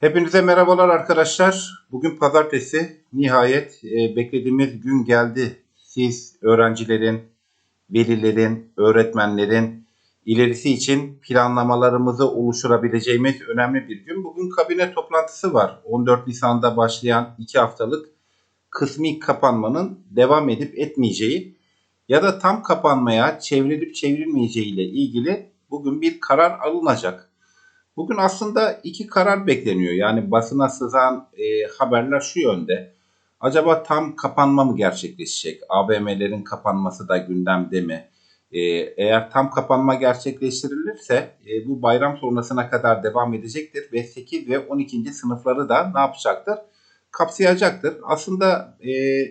Hepinize merhabalar arkadaşlar. Bugün pazartesi. Nihayet e, beklediğimiz gün geldi. Siz öğrencilerin, velilerin, öğretmenlerin ilerisi için planlamalarımızı oluşturabileceğimiz önemli bir gün. Bugün kabine toplantısı var. 14 Nisan'da başlayan 2 haftalık kısmi kapanmanın devam edip etmeyeceği ya da tam kapanmaya çevrilip çevrilmeyeceği ile ilgili bugün bir karar alınacak. Bugün aslında iki karar bekleniyor. Yani basına sızan e, haberler şu yönde. Acaba tam kapanma mı gerçekleşecek? AVM'lerin kapanması da gündemde mi? E, eğer tam kapanma gerçekleştirilirse e, bu bayram sonrasına kadar devam edecektir ve 8 ve 12. sınıfları da ne yapacaktır? Kapsayacaktır. Aslında e,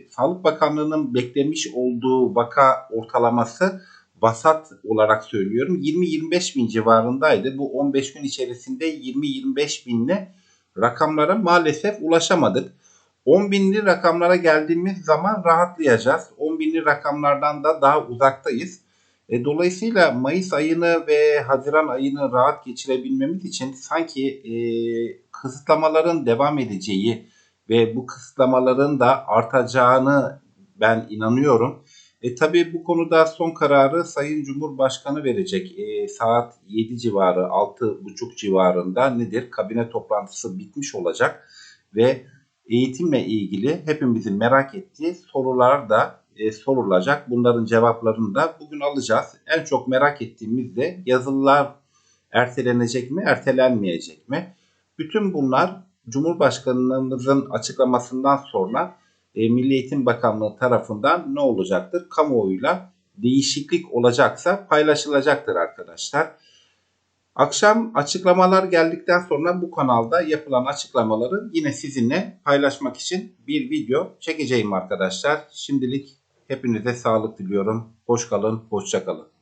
Sağlık Bakanlığı'nın beklemiş olduğu vaka ortalaması vasat olarak söylüyorum 20-25 bin civarındaydı. Bu 15 gün içerisinde 20-25 binli rakamlara maalesef ulaşamadık. 10 binli rakamlara geldiğimiz zaman rahatlayacağız. 10 binli rakamlardan da daha uzaktayız. E, dolayısıyla Mayıs ayını ve Haziran ayını rahat geçirebilmemiz için sanki e, kısıtlamaların devam edeceği ve bu kısıtlamaların da artacağını ben inanıyorum. E, tabii bu konuda son kararı Sayın Cumhurbaşkanı verecek. E, saat 7 civarı, 6.30 civarında nedir? Kabine toplantısı bitmiş olacak ve eğitimle ilgili hepimizin merak ettiği sorular da e, sorulacak. Bunların cevaplarını da bugün alacağız. En çok merak ettiğimiz de yazılılar ertelenecek mi, ertelenmeyecek mi? Bütün bunlar Cumhurbaşkanımızın açıklamasından sonra e, Milli Eğitim Bakanlığı tarafından ne olacaktır? Kamuoyuyla değişiklik olacaksa paylaşılacaktır arkadaşlar. Akşam açıklamalar geldikten sonra bu kanalda yapılan açıklamaları yine sizinle paylaşmak için bir video çekeceğim arkadaşlar. Şimdilik hepinize sağlık diliyorum. Hoş kalın, hoşça kalın.